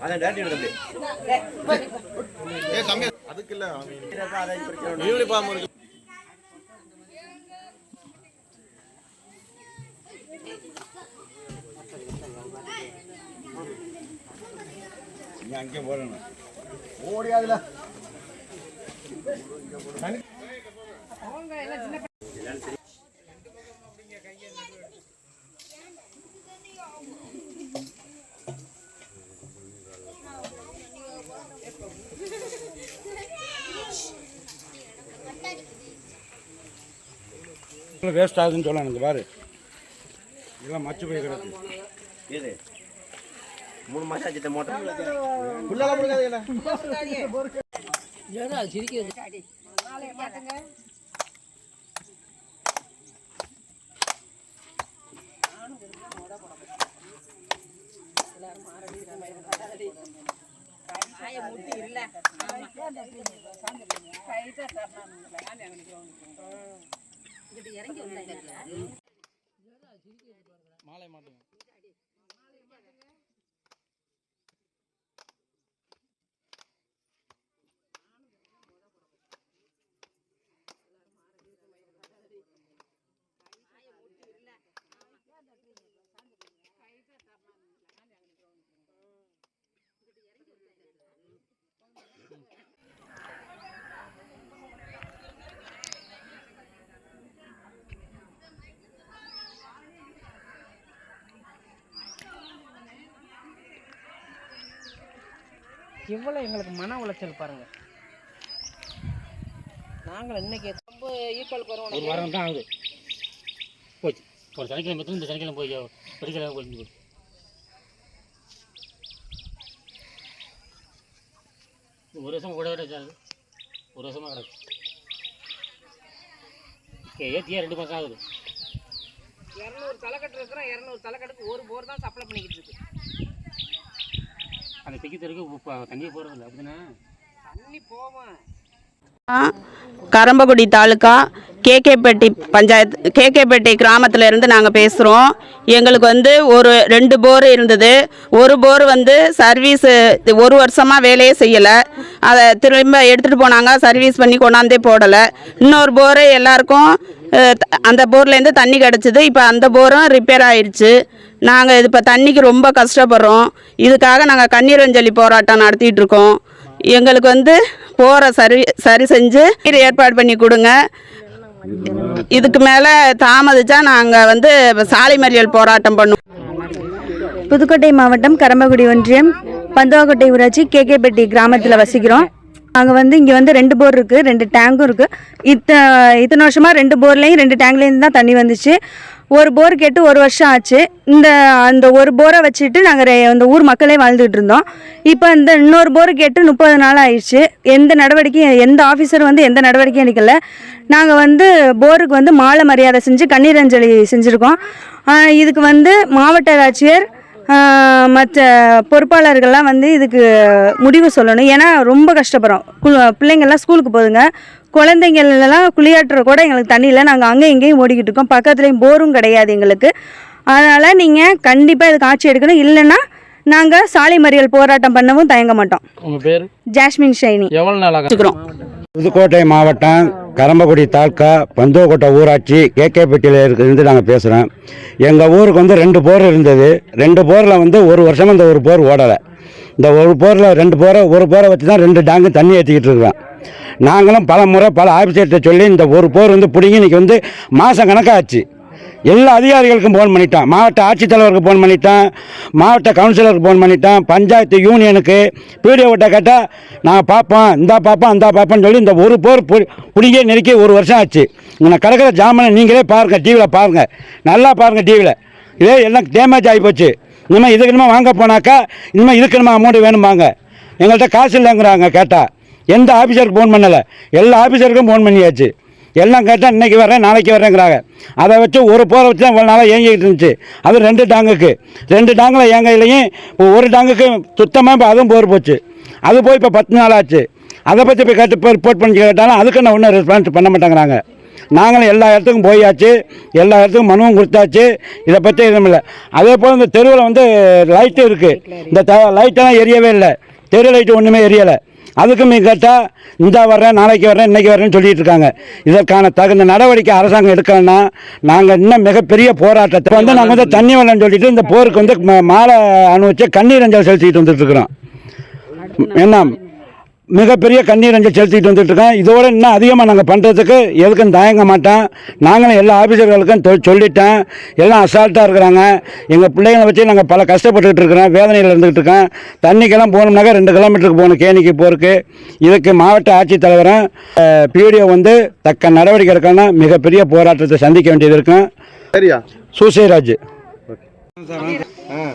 அதான் டேரக்ட் எடுத்து ஏ கம்மி அதுக்கு இல்ல யூனிஃபார்ம் இருக்கு நீ அங்கே போடணும் ஓடியாதுல வேஸ்ட் ஆகுதுன்னு சொல்ல எனக்கு பாரு. இதெல்லாம் மச்சு போய் கிடக்கு. இது. மூணு மாசம் ஆச்சு மோட்டர். ஃபுல்லாக கொடுக்காதீங்கண்ணா மாலை மாட்டுங்க. எவ்வளோ எங்களுக்கு மன உளைச்சல் பாருங்க. நாங்கள் இன்னைக்கு ரொம்ப ஈக்குவல் ஒரு பருவம் வாரம் தான் ஆகுது. போச்சு. ஒரு சனிக்கிழமை இந்த சனிக்கிழமை போய் வெடிக்கிழமை போய் ஒரு வருஷம் கூட சார் ஒரு வருஷமாக கிடக்கு ஏற்றியா ரெண்டு மாதம் ஆகுது. இரநூறு தலைக்கட்டு இருக்கிறோம் இரநூறு தலைக்கட்டுக்கு ஒரு போர் தான் சப்ளை பண்ணிக்கிட்டு இருக்கு. அந்த பிக்கத்திற்கு இப்போ தண்ணியே போகிறதில்ல அப்படின்னா தண்ணி போவேன். கரம்பக்குடி தாலுக்கா கேகேபட்டி பஞ்சாயத்து கேகேபட்டி கிராமத்தில் இருந்து நாங்கள் பேசுகிறோம் எங்களுக்கு வந்து ஒரு ரெண்டு போர் இருந்தது. ஒரு போர் வந்து சர்வீஸு ஒரு வருஷமாக வேலையே செய்யலை. அதை திரும்ப எடுத்துகிட்டு போனாங்க சர்வீஸ் பண்ணி கொண்டாந்தே போடலை. இன்னொரு போரு எல்லாருக்கும் அந்த போர்லேருந்து தண்ணி கிடச்சிது. இப்போ அந்த போரும் ரிப்பேர் ஆயிடுச்சு நாங்கள் இது இப்போ தண்ணிக்கு ரொம்ப கஷ்டப்படுறோம். இதுக்காக நாங்கள் கண்ணீர் அஞ்சலி போராட்டம் நடத்திட்டு இருக்கோம். எங்களுக்கு வந்து போகிற சரி சரி செஞ்சு ஏற்பாடு பண்ணி கொடுங்க. இதுக்கு மேலே தாமதிச்சா நாங்கள் வந்து சாலை மறியல் போராட்டம் பண்ணுவோம். புதுக்கோட்டை மாவட்டம் கரம்பக்குடி ஒன்றியம் பந்தவாக்கோட்டை ஊராட்சி கேகேப்பட்டி கிராமத்தில் வசிக்கிறோம். அங்கே வந்து இங்கே வந்து ரெண்டு போர் இருக்குது ரெண்டு டேங்கும் இருக்குது இத்த இத்தனை வருஷமாக ரெண்டு போர்லேயும் ரெண்டு டேங்க்லேருந்து தான் தண்ணி வந்துச்சு. ஒரு போர் கேட்டு ஒரு வருஷம் ஆச்சு. இந்த அந்த ஒரு போரை வச்சுட்டு நாங்கள் அந்த ஊர் மக்களே வாழ்ந்துகிட்டு இருந்தோம். இப்போ இந்த இன்னொரு போர் கேட்டு முப்பது நாள் ஆயிடுச்சு. எந்த நடவடிக்கையும் எந்த ஆஃபீஸரும் வந்து எந்த நடவடிக்கையும் எடுக்கல. நாங்கள் வந்து போருக்கு வந்து மாலை மரியாதை செஞ்சு கண்ணீர் அஞ்சலி செஞ்சுருக்கோம். இதுக்கு வந்து மாவட்ட ஆட்சியர் மற்ற பொறுப்பாளர்கள்லாம் வந்து இதுக்கு முடிவு சொல்லணும். ஏன்னா ரொம்ப கஷ்டப்படுறோம். கு- பிள்ளைங்கள்லாம் ஸ்கூலுக்கு போகுதுங்க. குழந்தைங்கள்லாம் குளியாட்டுற கூட எங்களுக்கு தண்ணி இல்லை. நாங்கள் அங்கேயும் இங்கேயும் ஓடிக்கிட்டு இருக்கோம். பக்கத்துலேயும் போரும் கிடையாது எங்களுக்கு. அதனால் நீங்கள் கண்டிப்பாக இதுக்கு ஆட்சி எடுக்கணும். இல்லைன்னா நாங்கள் சாலை மறியல் போராட்டம் பண்ணவும் தயங்க மாட்டோம். உங்கள் பேர்? Jasmine Shiny. எவ்வளோ நாளாக வச்சுக்கிறோம் புதுக்கோட்டை மாவட்டம் கரம்பக்குடி தாலுக்கா பந்தோக்கோட்டை ஊராட்சி கேகேப்பட்டியில் இருந்து நாங்கள் பேசுகிறோம் எங்கள் ஊருக்கு வந்து ரெண்டு போர் இருந்தது. ரெண்டு போரில் வந்து ஒரு வருஷமாக இந்த ஒரு போர் ஓடலை. இந்த ஒரு போரில் ரெண்டு போரை ஒரு போரை வச்சு தான் ரெண்டு டேங்கு தண்ணி ஏற்றிக்கிட்டு இருக்கிறோம். நாங்களும் பல முறை பல ஆஃபீஸர்கிட்ட சொல்லி இந்த ஒரு போர் வந்து பிடிங்கி இன்றைக்கி வந்து மாதம் கணக்காச்சு. எல்லா அதிகாரிகளுக்கும் ஃபோன் பண்ணிட்டான். மாவட்ட ஆட்சித்தலைவருக்கு ஃபோன் பண்ணிட்டான். மாவட்ட கவுன்சிலருக்கு ஃபோன் பண்ணிட்டான். பஞ்சாயத்து யூனியனுக்கு பிடிஓட்ட கேட்டால் நான் பார்ப்போம் இந்தா பார்ப்போம் இந்தா பார்ப்போம்னு சொல்லி இந்த ஒரு போர் பிடிங்கே நெருக்கி ஒரு வருஷம் ஆச்சு. நான் கிடக்கிற ஜாமானை நீங்களே பாருங்கள் டிவியில் பாருங்கள் நல்லா பாருங்கள் டிவியில் இதே எல்லாம் டேமேஜ் ஆகி போச்சு. இனிமேல் இதுக்கு இனிமேல் வாங்க போனாக்கா இனிமேல் இதுக்கு இனிமேல் அமௌண்ட் வேணும்பாங்க. எங்கள்கிட்ட காசு இல்லைங்கிறாங்க கேட்டால் எந்த ஆஃபீஸருக்கு ஃபோன் பண்ணலை? எல்லா ஆஃபீஸருக்கும் ஃபோன் பண்ணியாச்சு. எல்லாம் கேட்டால் இன்றைக்கி வரேன் நாளைக்கு வரேங்கிறாங்க அதை வச்சு ஒரு போரை வச்சு தான் இவ்வளோ நாளாக ஏங்கிக்கிட்டு இருந்துச்சு. அது ரெண்டு டாங்குக்கு. ரெண்டு டாங்கில் ஏங்கையிலையும் ஒரு டாங்குக்கு சுத்தமாக இப்போ அதுவும் போர் போச்சு. அது போய் இப்போ பத்து நாள் ஆச்சு. அதை பற்றி போய் கேட்டு போய் ரிப்போர்ட் பண்ணி கேட்டாலும் அதுக்கு நான் ஒன்றும் ரெஸ்பான்ஸ் பண்ண மாட்டேங்கிறாங்க. நாங்களும் எல்லா இடத்துக்கும் போயாச்சு. எல்லா இடத்துக்கும் மனுவும் கொடுத்தாச்சு. இதை பற்றி எதுவும் இல்லை. அதே போல் இந்த தெருவில் வந்து லைட்டு இருக்குது இந்த த லைட்டெல்லாம் எரியவே இல்லை. தெரு லைட்டு ஒன்றுமே எரியலை. அதுக்கும் நீங்கள் கேட்டால் இந்த வர்றேன் நாளைக்கு வர்றேன் இன்றைக்கி வர்றேன்னு சொல்லிட்டு இருக்காங்க. இதற்கான தகுந்த நடவடிக்கை அரசாங்கம் எடுக்கலன்னா நாங்கள் இன்னும் மிகப்பெரிய போராட்டத்தை வந்து நாங்கள் வந்து தண்ணி வரலன்னு சொல்லிட்டு இந்த போருக்கு வந்து ம- மாலை அனுபவிச்சு கண்ணீர் அஞ்சல் செலுத்திட்டு வந்துட்டு இருக்கிறோம். என்ன மிகப்பெரிய கண்ணீர் அஞ்சல் செலுத்திட்டு வந்துட்டு இருக்கோம். இதோட இன்னும் அதிகமாக நாங்கள் பண்ணுறதுக்கு எதுக்கும் தயங்க மாட்டோம். நாங்களும் எல்லா ஆஃபீஸர்களுக்கும் தொ- சொல்லிட்டேன் எல்லாம் அசால்ட்டாக இருக்கிறாங்க. எங்கள் பிள்ளைங்களை வச்சு நாங்கள் பல கஷ்டப்பட்டுக்கிட்டு இருக்கிறோம். வேதனையில் இருந்துகிட்டு இருக்கோம். தண்ணிக்கெல்லாம் போகணும்னாக்கா ரெண்டு கிலோமீட்டருக்கு போகணும். கேணிக்கு போகிறதுக்கு இதுக்கு மாவட்ட ஆட்சித்தலைவரும் பிடிஓ வந்து தக்க நடவடிக்கை எடுக்கணும்னா மிகப்பெரிய போராட்டத்தை சந்திக்க வேண்டியது இருக்கும். சரியா? சூசைராஜ். ஆ.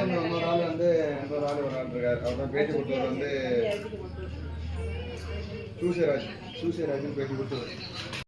இன்னொரு ஆள் வந்து இன்னொரு ஆள் ஒரு ஆள் இருக்காரு அவர் பேட்டி கொடுத்தவர் வந்து சூசியராஜ் சூசியராஜன் பேட்டி கொடுத்தவர்